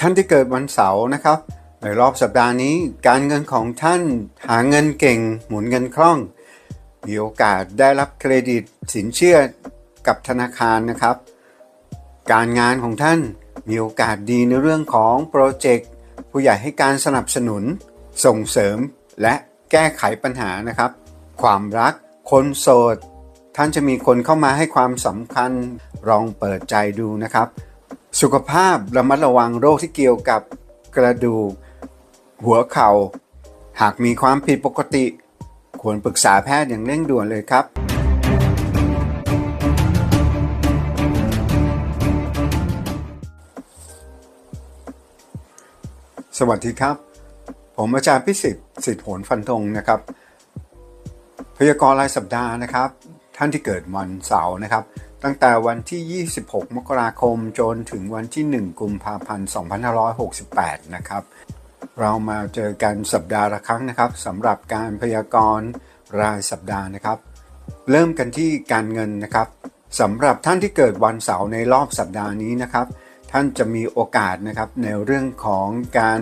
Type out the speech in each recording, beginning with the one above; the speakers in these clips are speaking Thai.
ท่านที่เกิดวันเสาร์นะครับ ในรอบสัปดาห์นี้ การเงินของท่านหาเงินเก่ง หมุนเงินคล่อง มีโอกาสได้รับเครดิตสินเชื่อกับธนาคารนะครับ การงานของท่านมีโอกาสดีในเรื่องของโปรเจกต์ผู้ใหญ่ให้การสนับสนุน ส่งเสริมและแก้ไขปัญหานะครับ ความรักคนโสด ท่านจะมีคนเข้ามาให้ความสำคัญลองเปิดใจดูนะครับ สุขภาพระมัดระวังโรคที่เกี่ยวกับกระดูก หัวเขา่า หากมีความผิดปกติ ควรปรึกษาแพทย์อย่างเร่งด่วนเลยครับ สวัสดีครับ ผมอาจารย์พิสิทธิ์สิทธิผลฟันธงนะครับ พยากรณ์รายสัปดาห์นะครับ ท่านที่เกิดวันเสาร์นะครับ ตั้งแต่วันที่ 26 มกราคมจนถึงวันที่ 1 กุมภาพันธ์ 2568 นะครับ เรามาเจอกันสัปดาห์ละครั้งนะครับสำหรับการพยากรณ์รายสัปดาห์นะครับ เริ่มกันที่การเงินนะครับสำหรับท่านที่เกิดวันเสาร์ในรอบสัปดาห์นี้นะครับ ท่านจะมีโอกาสนะครับในเรื่องของการ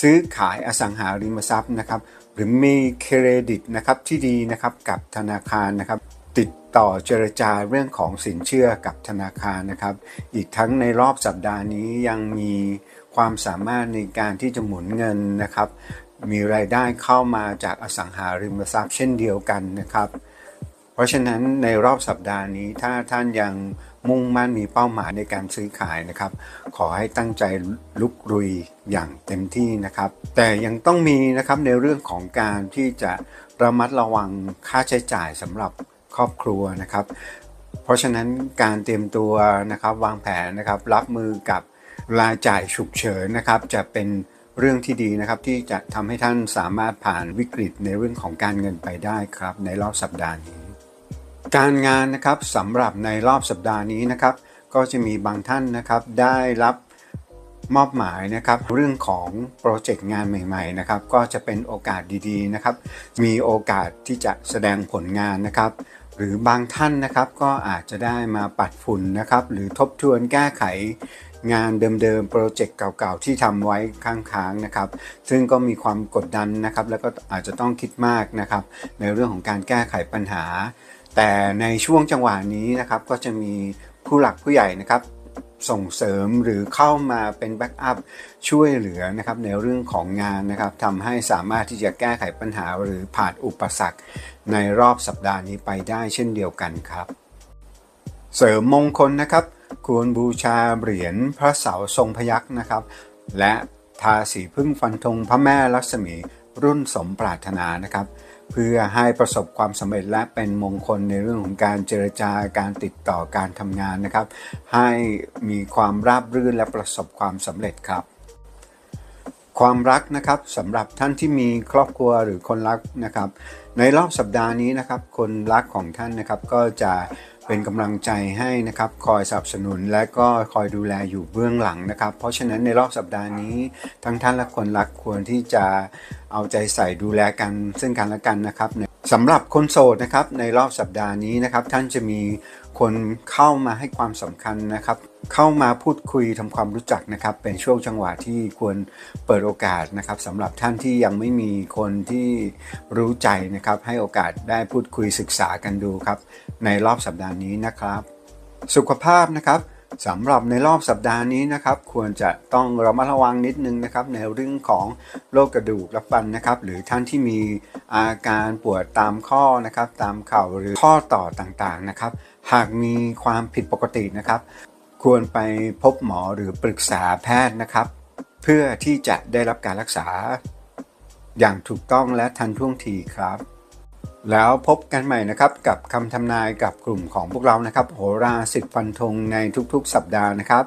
ซื้อขายอสังหาริมทรัพย์นะครับ หรือมีเครดิตนะครับที่ดีนะครับกับธนาคารนะครับ ติดต่อเจรจาเรื่องของสินเชื่อกับธนาคารนะครับ อีกทั้งในรอบสัปดาห์นี้ยังมีความสามารถในการที่จะหมุนเงินนะครับ มีรายได้เข้ามาจากอสังหาริมทรัพย์เช่นเดียวกันนะครับ เพราะฉะนั้นในรอบสัปดาห์นี้ถ้าท่านยังมุ่งมั่นมีเป้าหมายในการซื้อขายนะครับ ขอให้ตั้งใจลุกรุยอย่างเต็มที่นะครับ แต่ยังต้องมีนะครับในเรื่องของการที่จะระมัดระวังค่าใช้จ่ายสำหรับ ครอบครัวนะครับ เพราะฉะนั้นการเตรียมตัวนะครับวางแผนนะครับรับมือกับรายจ่ายฉุกเฉินนะครับ จะเป็นเรื่องที่ดีนะครับที่จะทำให้ท่านสามารถผ่านวิกฤตในเรื่องของการเงินไปได้ครับ ในรอบสัปดาห์นี้ การงานนะครับสำหรับในรอบสัปดาห์นี้นะครับ ก็จะมีบางท่านนะครับได้รับมอบหมายนะครับเรื่องของโปรเจกต์งานใหม่ๆนะครับก็จะเป็นโอกาสดีๆนะครับ มีโอกาสที่จะแสดงผลงานนะครับ หรือบางท่านนะครับก็อาจจะได้มาปัดฝุ่นนะครับ หรือทบทวนแก้ไขงานเดิมๆ โปรเจกต์เก่าๆ ที่ทำไว้ค้างๆนะครับ ซึ่งก็มีความกดดันนะครับ แล้วก็อาจจะต้องคิดมากนะครับ ในเรื่องของการแก้ไขปัญหา แต่ในช่วงจังหวะนี้นะครับก็จะมีผู้หลักผู้ใหญ่นะครับ ส่งเสริมหรือเข้ามาเป็นแบ็กอัพช่วยเหลือนะครับในเรื่องของงานนะครับทำให้สามารถที่จะแก้ไขปัญหาหรือผ่านอุปสรรค ในรอบสัปดาห์นี้ไปได้เช่นเดียวกันครับ เสริมมงคลนะครับ ควรบูชาเหรียญพระเสาทรงพยักษ์นะครับ และทาสีพึ่งฟันธงพระแม่ลักษมีรุ่นสมปรารถนานะครับ เพื่อให้ประสบความสำเร็จและเป็นมงคลในเรื่องของการเจรจาการติดต่อการทำงานนะครับ ให้มีความราบรื่นและประสบความสำเร็จครับ ความรักนะครับสำหรับท่านที่มีครอบครัวหรือคนรักนะครับ ในรอบสัปดาห์นี้นะครับ คนรักของท่านนะครับก็จะ เป็นกำลังใจให้นะครับคอยสนับสนุนและก็คอยดูแลอยู่เบื้องหลังนะครับ เพราะฉะนั้นในรอบสัปดาห์นี้ ทั้งท่านและคนรักควรที่จะเอาใจใส่ดูแลกันซึ่งกันและกันนะครับ สำหรับคนโสดนะครับในรอบสัปดาห์นี้นะครับ ท่านจะมีคนเข้ามาให้ความสำคัญนะครับ เข้ามาพูดคุยทำความรู้จักนะครับ เป็นช่วงจังหวะที่ควรเปิดโอกาสนะครับสำหรับท่านที่ยังไม่มีคนที่รู้ใจนะครับ ให้โอกาสได้พูดคุยศึกษากันดูครับ ในรอบสัปดาห์นี้นะครับ สุขภาพนะครับ สำหรับในรอบสัปดาห์นี้นะครับ ควรจะต้องระมัดระวังนิดนึงนะครับ ในเรื่องของโรคกระดูกและฟันนะครับ หรือท่านที่มีอาการปวดตามข้อนะครับ ตามเข่าหรือข้อต่อต่างๆนะครับ หากมีความผิดปกตินะครับ ควรไปพบหมอหรือปรึกษาแพทย์นะครับ เพื่อที่จะได้รับการรักษา อย่างถูกต้องและทันท่วงทีครับ แล้วพบกันใหม่นะครับกับคำทำนายกับกลุ่มของพวกเรานะครับ โหราสิทธิ์ฟันธงในทุกๆ สัปดาห์นะครับ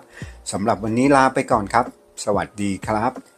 สำหรับวันนี้ลาไปก่อนครับ สวัสดีครับ